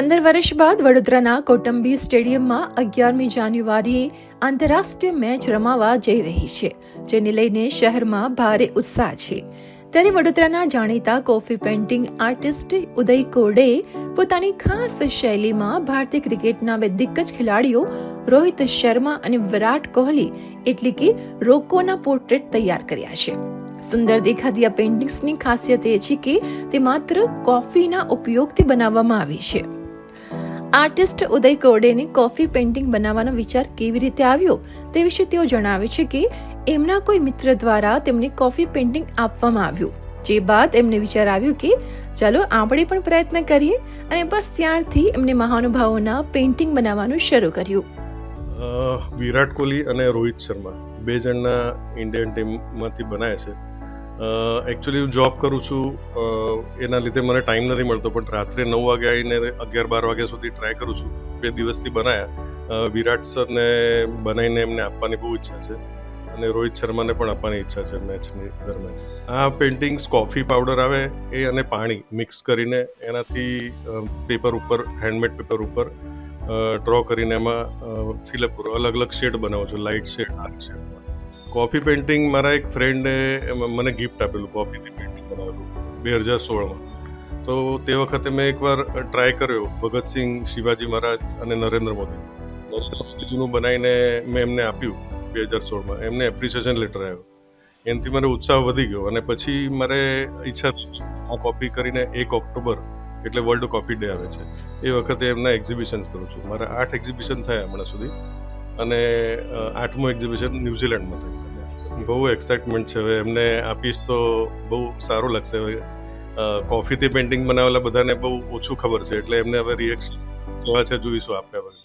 પંદર વર્ષ બાદ વડોદરાના કોટંબી સ્ટેડિયમમાં અગિયારમી જાન્યુઆરીએ આંતરરાષ્ટ્રીય મેચ રમાવા જઈ રહી છે, જેને લઈને શહેરમાં ભારે ઉત્સાહ છે. ત્યારે વડોદરાના જાણીતા coffee painting artist Uday Korde પોતાની ખાસ શૈલીમાં ભારતીય ક્રિકેટના બે દિગ્ગજ ખેલાડીઓ, રોહિત શર્મા અને વિરાટ કોહલી, એટલે કે રોકોના પોર્ટ્રેટ તૈયાર કર્યા છે. સુંદર દેખાતી આ પેઇન્ટિંગ્સની ખાસિયત એ છે કે તે માત્ર કોફીના ઉપયોગથી બનાવવામાં આવી છે. આર્ટિસ્ટ ઉદય કોરડેને કોફી પેઇન્ટિંગ બનાવવાનો વિચાર કેવી રીતે આવ્યો તે વિશે તેઓ જણાવે છે કે એમના કોઈ મિત્ર દ્વારા તેમને કોફી પેઇન્ટિંગ આપવામાં આવ્યું, જે બાદ એમને વિચાર આવ્યો કે ચાલો આપણે પણ પ્રયત્ન કરીએ અને બસ ત્યારથી એમને મહાનુભાવોના પેઇન્ટિંગ બનાવવાનું શરૂ કર્યું. વિરાટ કોહલી અને રોહિત શર્મા, બે જણના ઇન્ડિયન ટીમમાંથી બનાવે છે. એકચ્યુઅલી હું જોબ કરું છું. એના લીધે મને ટાઈમ નથી મળતો, પણ રાત્રે નવ વાગે આવીને અગિયાર બાર વાગ્યા સુધી ટ્રાય કરું છું. બે દિવસથી બનાવ્યા વિરાટ સરને બનાવીને એમને આપવાની બહુ ઈચ્છા છે અને રોહિત શર્માને પણ આપવાની ઈચ્છા છે મેચની દરમિયાન. આ પેઇન્ટિંગ્સ કોફી પાવડર આવે, એ અને પાણી મિક્સ કરીને એનાથી પેપર ઉપર હેન્ડમેડ પેપર ઉપર ડ્રો કરીને એમાં ફિલઅપ કરો. અલગ અલગ શેડ બનાવું છું લાઇટ શેડ ડાર્ક શેડમાં કોફી પેઇન્ટિંગ મારા એક ફ્રેન્ડે મને ગિફ્ટ આપેલું કોફીની પેઇન્ટિંગ બનાવેલું બે હજાર સોળમાં. તો તે વખતે મેં એકવાર ટ્રાય કર્યો, ભગતસિંહ શિવાજી મહારાજ અને નરેન્દ્ર મોદી. નરેન્દ્ર મોદીજીનું બનાવીને મેં એમને આપ્યું, બે હજાર સોળમાં. એમને એપ્રિસિએશન લેટર આવ્યો. એનાથી મને ઉત્સાહ વધી ગયો અને પછી મારે ઈચ્છા આ કોપી કરીને એક ઓક્ટોબર, એટલે વર્લ્ડ કોફી ડે આવે છે. એ વખતે એમના એક્ઝિબિશન્સ કરું છું. મારા આઠ એક્ઝિબિશન થયા હમણાં સુધી. અને આઠમું એક્ઝિબિશન ન્યુઝીલેન્ડમાં થયું. બહુ એક્સાઇટમેન્ટ છે હવે. એમને આપીશ તો બહુ સારું લાગશે હવે. કોફીથી પેઇન્ટિંગ બનાવેલા બધાને બહુ ઓછું ખબર છે, એટલે એમને હવે રિએક્શન કેવા છે જોઈશું આપ્યા વગર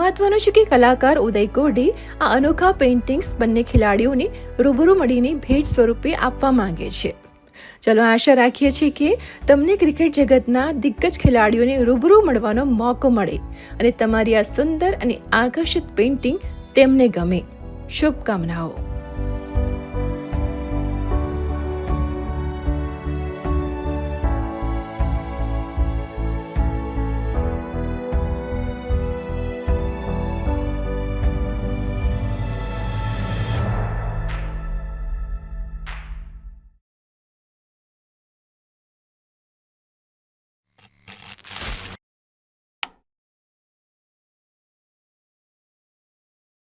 મહત્વનું છે કે કલાકાર ઉદય કોઢી આ અનોખા પેઇન્ટિંગ્સ બંને ખેલાડીઓને રૂબરૂ મળીને ભેટ સ્વરૂપે આપવા માંગે છે. ચલો આશા રાખીએ છીએ કે તમને ક્રિકેટ જગતના દિગ્ગજ ખેલાડીઓને રૂબરૂ મળવાનો મોકો મળે અને તમારી આ સુંદર અને આકર્ષિત પેઇન્ટિંગ તેમને ગમે. શુભકામનાઓ.